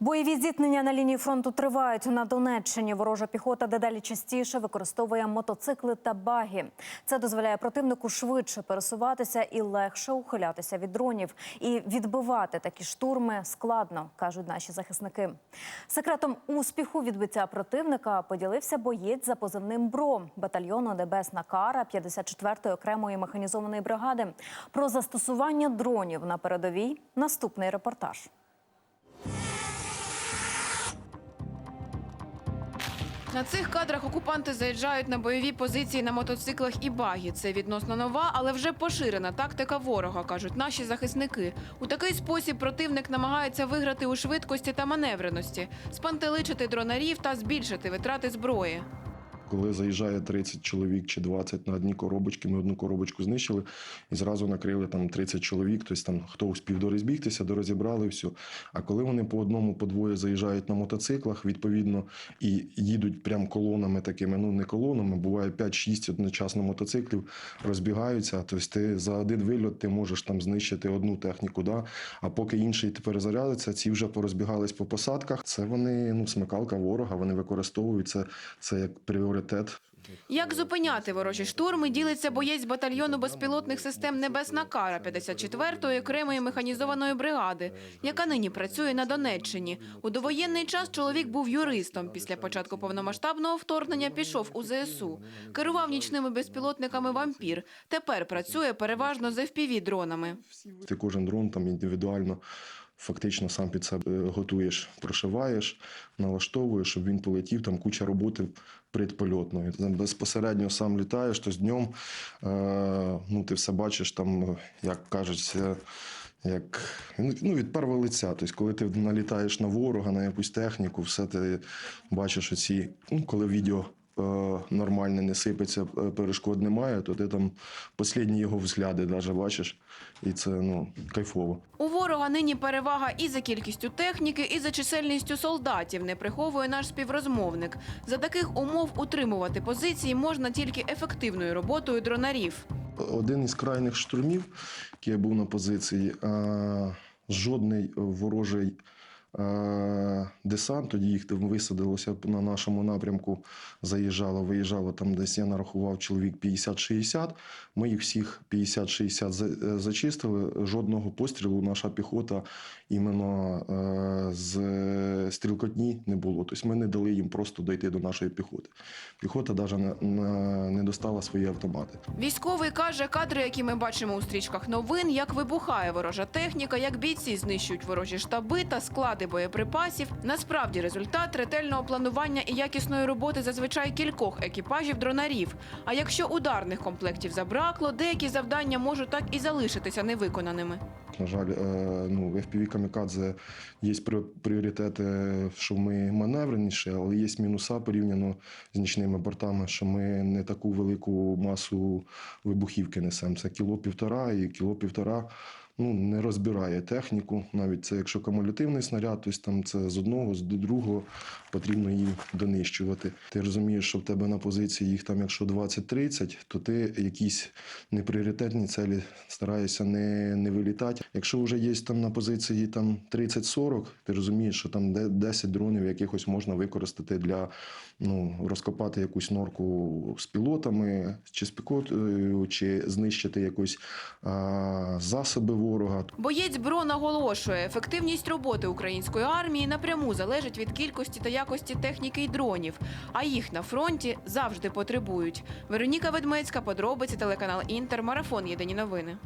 Бойові зіткнення на лінії фронту тривають на Донеччині. Ворожа піхота дедалі частіше використовує мотоцикли та баги. Це дозволяє противнику швидше пересуватися і легше ухилятися від дронів. І відбивати такі штурми складно, кажуть наші захисники. Секретом успіху відбиття противника поділився боєць за позивним БРО батальйону Небесна Кара 54-ї окремої механізованої бригади. Про застосування дронів на передовій наступний репортаж. На цих кадрах окупанти заїжджають на бойові позиції на мотоциклах і багі. Це відносно нова, але вже поширена тактика ворога, кажуть наші захисники. У такий спосіб противник намагається виграти у швидкості та маневреності, спантеличити дронарів та збільшити витрати зброї. Коли заїжджає 30 чоловік чи 20 на одні коробочки, ми одну коробочку знищили і зразу накрили там 30 чоловік. Тобто там хто успів дорозбігтися, дорозібрали все. А коли вони по одному, по двоє заїжджають на мотоциклах, відповідно, і їдуть прям колонами такими, ну не колонами, буває 5-6 одночасно мотоциклів, розбігаються. Тобто ти за один вильот ти можеш там знищити одну техніку, да? а поки інший тепер зарядиться, ці вже порозбігались по посадках. Це вони ну, смикалка ворога, вони використовують це, це як пріоритет. Як зупиняти ворожі штурми, ділиться боєць батальйону безпілотних систем Небесна Кара 54-ї окремої механізованої бригади, яка нині працює на Донеччині. У довоєнний час чоловік був юристом. Після початку повномасштабного вторгнення пішов у ЗСУ. Керував нічними безпілотниками «Вампір». Тепер працює переважно з FPV-дронами. Ти кожен дрон там індивідуально фактично сам під себе готуєш, прошиваєш, налаштовуєш, щоб він полетів. Там куча роботи предпольотної. Там безпосередньо сам літаєш, то з днем е, ну, ти все бачиш там, як кажуть, як ну, від першого лиця. Тобто, коли ти налітаєш на ворога, на якусь техніку, все ти бачиш оці, ну, коли відео. Е, Нормально не сипеться, е, перешкод немає, то ти там останні його взгляди навіть бачиш, і це ну кайфово. У ворога нині перевага і за кількістю техніки, і за чисельністю солдатів, не приховує наш співрозмовник. За таких умов утримувати позиції можна тільки ефективною роботою дронарів. Один із крайніх штурмів, який був на позиції, е, жодний ворожий десант, тоді їх висадилося на нашому напрямку, заїжджало, виїжджало там десь я нарахував чоловік 50-60. Ми їх всіх 50-60 е, зачистили. Жодного пострілу наша піхота іменно е, з стрілкотні не було. Тобто ми не дали їм просто дойти до нашої піхоти. Піхота навіть не, достала свої автомати. Військовий каже, кадри, які ми бачимо у стрічках новин, як вибухає ворожа техніка, як бійці знищують ворожі штаби та склади боєприпасів. Насправді результат ретельного планування і якісної роботи зазвичай кількох екіпажів дронарів. А якщо ударних комплектів забракло, деякі завдання можуть так і залишитися невиконаними. На жаль, е, ну, в FPV камікадзе є пріоритети, що ми маневреніші, але є мінуса порівняно з нічними бортами, що ми не таку велику масу вибухівки несемо. Це кіло півтора і кіло півтора. Ну, не розбирає техніку, навіть це якщо кумулятивний снаряд, тобто там це з одного, з другого потрібно її донищувати. Ти розумієш, що в тебе на позиції їх там, якщо 20-30, то ти якісь непріоритетні цілі стараєшся не, не вилітати. Якщо вже є там на позиції там 30-40, ти розумієш, що там де- 10 дронів якихось можна використати для ну, розкопати якусь норку з пілотами, чи з пікотою, чи знищити якось а, засоби ворога. Боєць БРО наголошує, ефективність роботи української армії напряму залежить від кількості та якості техніки й дронів, а їх на фронті завжди потребують. Вероніка Ведмецька, подробиці, телеканал Інтер, марафон Єдині новини.